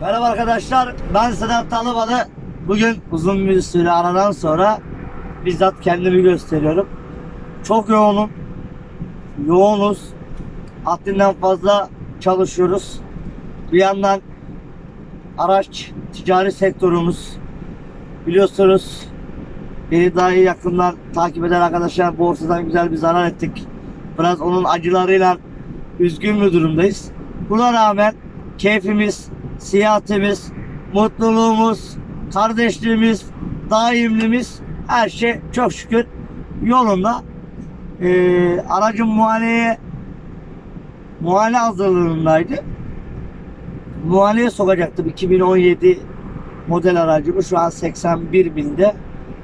Merhaba arkadaşlar, ben Sedat Talıbalı. Bugün uzun bir süre aradan sonra bizzat kendimi gösteriyorum. Çok yoğunum. Yoğunuz. Haddinden fazla çalışıyoruz. Bir yandan araç ticari sektörümüz biliyorsunuz beni daha iyi yakından takip eden arkadaşlar borsadan güzel bir zarar ettik. Biraz onun acılarıyla üzgün bir durumdayız. Buna rağmen keyfimiz, siyahatimiz, mutluluğumuz, kardeşliğimiz, daimlimiz her şey çok şükür yolunda. Ee, aracın muayeneye muayene hazırlığındaydı. Muayeneye sokacaktım 2017 model aracımı. Şu an 81 binde.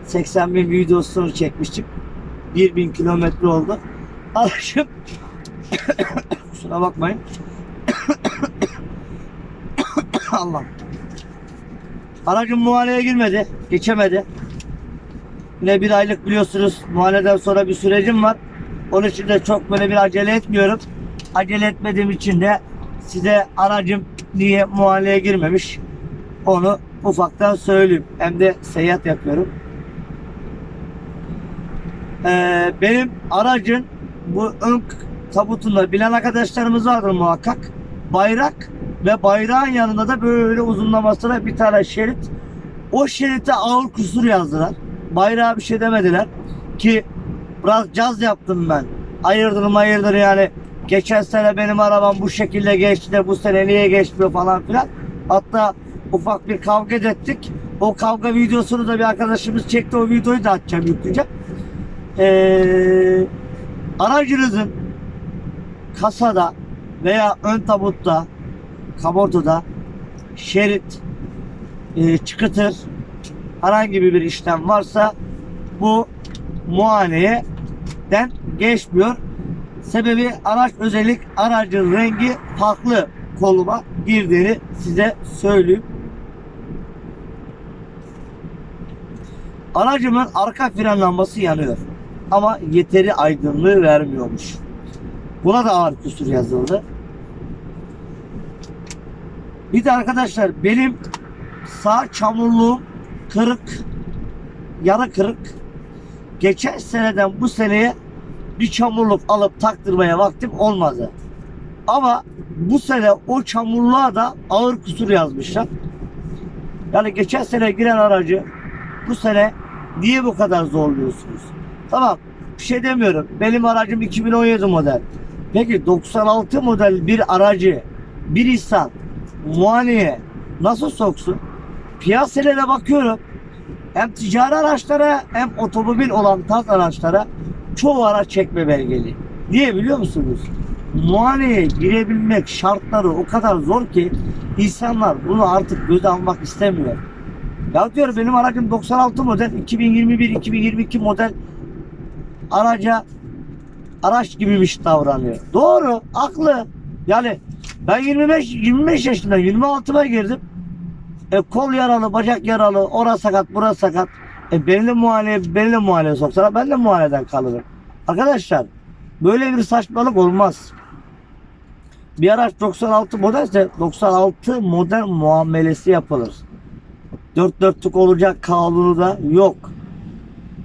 80 bin videosunu çekmiştim 1000 kilometre oldu. Aracım kusura bakmayın Allah aracım muayeneye girmedi geçemedi yine bir aylık biliyorsunuz muayeneden sonra bir sürecim var onun için de çok böyle bir acele etmiyorum acele etmediğim için de size aracım niye muayeneye girmemiş onu ufaktan söyleyeyim. Hem de seyahat yapıyorum. Ee, benim aracın bu ön tabutunda bilen arkadaşlarımız vardır muhakkak. Bayrak ve bayrağın yanında da böyle uzunlamasına bir tane şerit. O şerite ağır kusur yazdılar. Bayrağa bir şey demediler. Ki biraz caz yaptım ben. Hayırdır hayırdır yani. Geçen sene benim arabam bu şekilde geçti de bu sene niye geçmiyor falan filan. Hatta ufak bir kavga ettik. O kavga videosunu da bir arkadaşımız çekti. O videoyu da atacağım, yükleyeceğim. Ee, aracınızın kasada veya ön tabutta, kaportada şerit, e, çıkıtır herhangi bir işlem varsa bu muayeneden geçmiyor. Sebebi araç özellik aracın rengi farklı koluma girdiğini size söyleyeyim. Aracımın arka fren lambası yanıyor. Ama yeteri aydınlığı vermiyormuş. Buna da ağır kusur yazıldı. Bir de arkadaşlar benim sağ çamurluğum kırık, yarı kırık. Geçen seneden bu seneye bir çamurluk alıp taktırmaya vaktim olmadı. Ama bu sene o çamurluğa da ağır kusur yazmışlar. Yani geçen sene giren aracı bu sene niye bu kadar zorluyorsunuz? Tamam bir şey demiyorum. Benim aracım 2017 model. Peki 96 model bir aracı bir insan muayeneye nasıl soksun? Piyasalara bakıyorum. Hem ticari araçlara hem otomobil olan tarz araçlara çoğu araç çekme belgeli. Niye biliyor musunuz? Muayeneye girebilmek şartları o kadar zor ki insanlar bunu artık göze almak istemiyor. Ya diyor benim aracım 96 model 2021-2022 model araca araç gibiymiş davranıyor. Doğru, haklı. Yani ben 25 25 yaşında 26'ma girdim. E, kol yaralı, bacak yaralı, orası sakat, burası sakat. E, beni de muayene, beni de muayene soksalar ben de muayeneden kalırım. Arkadaşlar böyle bir saçmalık olmaz. Bir araç 96 modelse 96 model muamelesi yapılır. Dört dörtlük olacak kanunu da yok.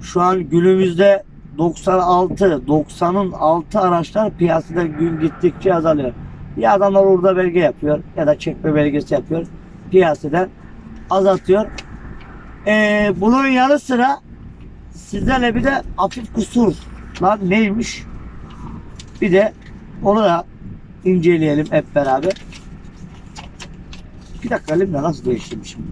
Şu an günümüzde 96, 90'ın altı araçlar piyasada gün gittikçe azalıyor. Ya adamlar orada belge yapıyor ya da çekme belgesi yapıyor. Piyasadan azaltıyor. Ee, bunun yanı sıra sizlerle bir de hafif kusur lan neymiş? Bir de onu da inceleyelim hep beraber. Bir dakika elimde nasıl değiştirmişim?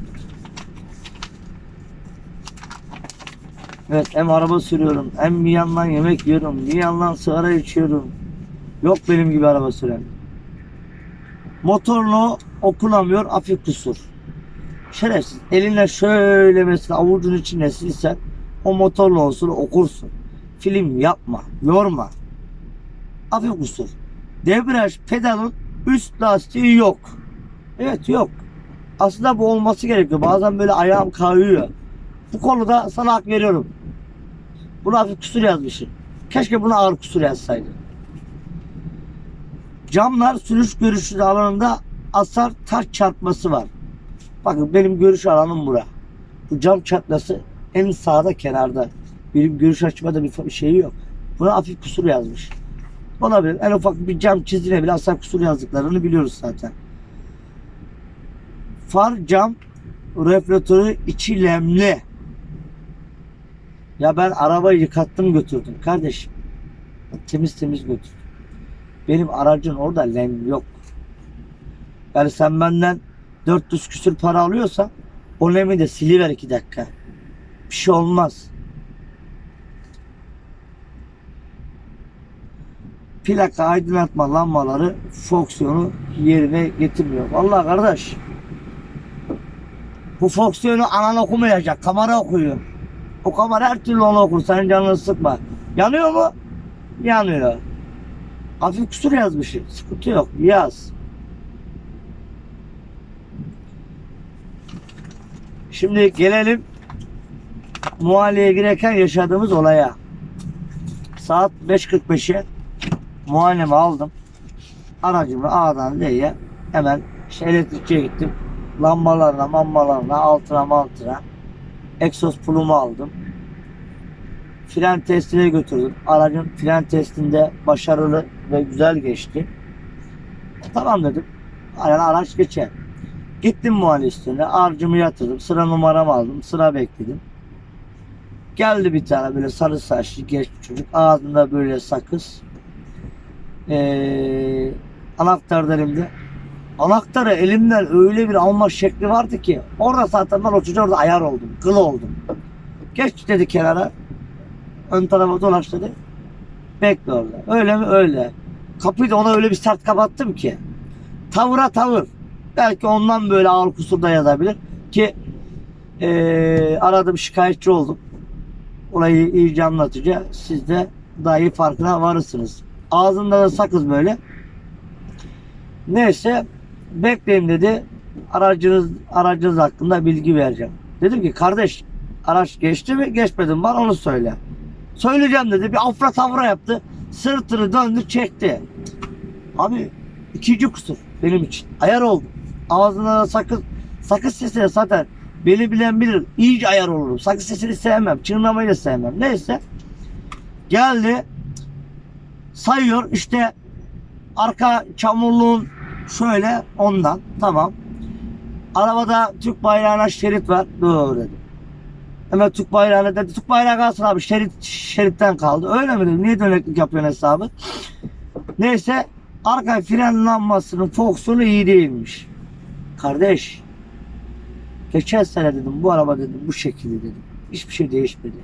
Evet hem araba sürüyorum hem bir yandan yemek yiyorum bir yandan sigara içiyorum. Yok benim gibi araba süren. Motorlu okunamıyor hafif kusur. Şerefsiz. Elinle şöyle mesela avucun içine silsen o motorlu olsun okursun. Film yapma, yorma. Hafif kusur. Debriyaj pedalın üst lastiği yok. Evet yok. Aslında bu olması gerekiyor. Bazen böyle ayağım kayıyor. Bu konuda sana hak veriyorum. Buna hafif kusur yazmışsın. Keşke buna ağır kusur yazsaydı. Camlar sürüş görüşü alanında asar taş çarpması var. Bakın benim görüş alanım bura. Bu cam çatlası en sağda kenarda. Benim görüş açmada bir şeyi yok. Buna hafif kusur yazmış. Olabilir. En ufak bir cam çizdiğine bile asla kusur yazdıklarını biliyoruz zaten. Far cam reflektörü içi lemli. Ya ben arabayı yıkattım götürdüm kardeşim. Temiz temiz götürdüm. Benim aracın orada lem yok. Yani sen benden 400 küsür para alıyorsan o lemi de siliver iki dakika. Bir şey olmaz. Plaka aydınlatma lambaları fonksiyonu yerine getirmiyor. Vallahi kardeş bu fonksiyonu anan okumayacak. Kamera okuyor. O kamera her türlü onu okur. Senin canını sıkma. Yanıyor mu? Yanıyor. Hafif kusur yazmışım. Sıkıntı yok. Yaz. Şimdi gelelim muayeneye girerken yaşadığımız olaya. Saat 5.45'e muayenemi aldım. Aracımı A'dan D'ye hemen işte elektrikçiye gittim. Lambalarına, mambalarına, altına, maltına egzoz pulumu aldım. Fren testine götürdüm. Aracın fren testinde başarılı ve güzel geçti. Tamam dedim. Yani araç geçer. Gittim muayene üstüne. Aracımı yatırdım. Sıra numaramı aldım. Sıra bekledim. Geldi bir tane böyle sarı saçlı genç çocuk. Ağzında böyle sakız. Ee, anahtar da elimde. Anahtarı elimden öyle bir alma şekli vardı ki orada zaten ben o çocuğa orada ayar oldum. Kıl oldum. Geç dedi kenara. Ön tarafa dolaş dedi. Bekle orada. Öyle mi? Öyle. Kapıyı da ona öyle bir sert kapattım ki. Tavıra tavır. Belki ondan böyle ağır kusur da yazabilir. Ki eee aradım şikayetçi oldum. Olayı iyice anlatınca siz de daha iyi farkına varırsınız. Ağzında da sakız böyle. Neyse bekleyin dedi. Aracınız aracınız hakkında bilgi vereceğim. Dedim ki kardeş araç geçti mi geçmedi mi bana onu söyle. Söyleyeceğim dedi. Bir afra tavra yaptı. Sırtını döndü çekti. Abi ikinci kusur benim için. Ayar oldu. Ağzına da sakız sakız sesine zaten beni bilen bilir. İyice ayar olurum. Sakız sesini sevmem. Çınlamayı da sevmem. Neyse. Geldi. Sayıyor. işte arka çamurluğun şöyle ondan. Tamam. Arabada Türk bayrağına şerit var. Doğru dedim. Hemen Türk bayrağına dedi. Türk bayrağı kalsın abi. Şerit şeritten kaldı. Öyle mi dedim. Niye döneklik yapıyorsun hesabı? Neyse arka fren lambasının fonksiyonu iyi değilmiş. Kardeş geçen sene dedim bu araba dedim bu şekilde dedim. Hiçbir şey değişmedi.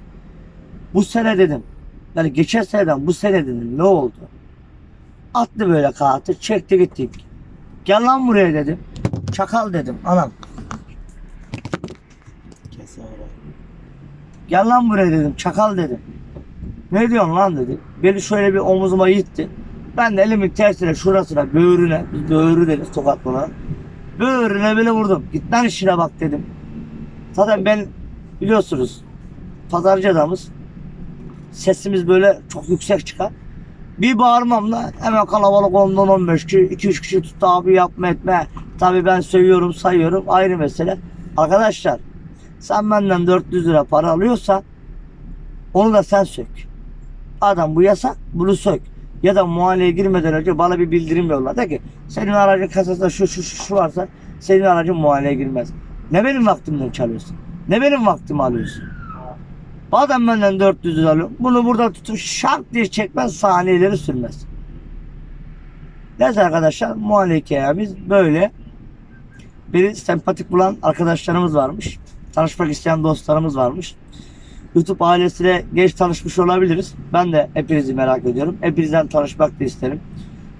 Bu sene dedim yani geçen seneden bu sene dedim ne oldu? Attı böyle kağıtı çekti gittik. Gel lan buraya dedim. Çakal dedim anam. Gel lan buraya dedim. Çakal dedim. Ne diyorsun lan dedi. Beni şöyle bir omuzuma yitti. Ben de elimin tersine şurasına böğrüne. Biz böğrü deriz sokakta olan. Böğrüne böyle vurdum. Git lan işine bak dedim. Zaten ben biliyorsunuz pazarcı adamız. Sesimiz böyle çok yüksek çıkar. Bir bağırmamla hemen kalabalık ondan 15 kişi, 2-3 kişi tuttu abi yapma etme. Tabii ben seviyorum sayıyorum ayrı mesele. Arkadaşlar sen benden 400 lira para alıyorsan onu da sen sök. Adam bu yasak bunu sök. Ya da muayeneye girmeden önce bana bir bildirim yolla. De ki senin aracın kasasında şu şu şu, şu varsa senin aracın muayeneye girmez. Ne benim vaktimden çalıyorsun? Ne benim vaktimi alıyorsun? Adam benden 400 lira alıyor. Bunu burada tutup şart diye çekmez saniyeleri sürmez. Neyse arkadaşlar muayene hikayemiz böyle. Beni sempatik bulan arkadaşlarımız varmış. Tanışmak isteyen dostlarımız varmış. YouTube ailesiyle geç tanışmış olabiliriz. Ben de hepinizi merak ediyorum. Hepinizden tanışmak da isterim.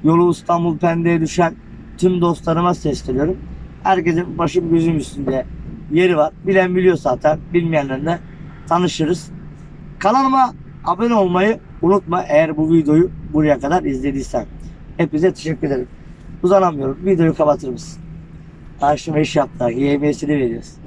Yolu İstanbul Pendik'e düşen tüm dostlarıma sesleniyorum. Herkesin başım gözüm üstünde yeri var. Bilen biliyor zaten. Bilmeyenlerle tanışırız. Kanalıma abone olmayı unutma eğer bu videoyu buraya kadar izlediysen. Hepinize teşekkür ederim. Uzanamıyorum. Videoyu kapatır mısın? Karşıma iş yaptılar. YMS'ini veriyoruz.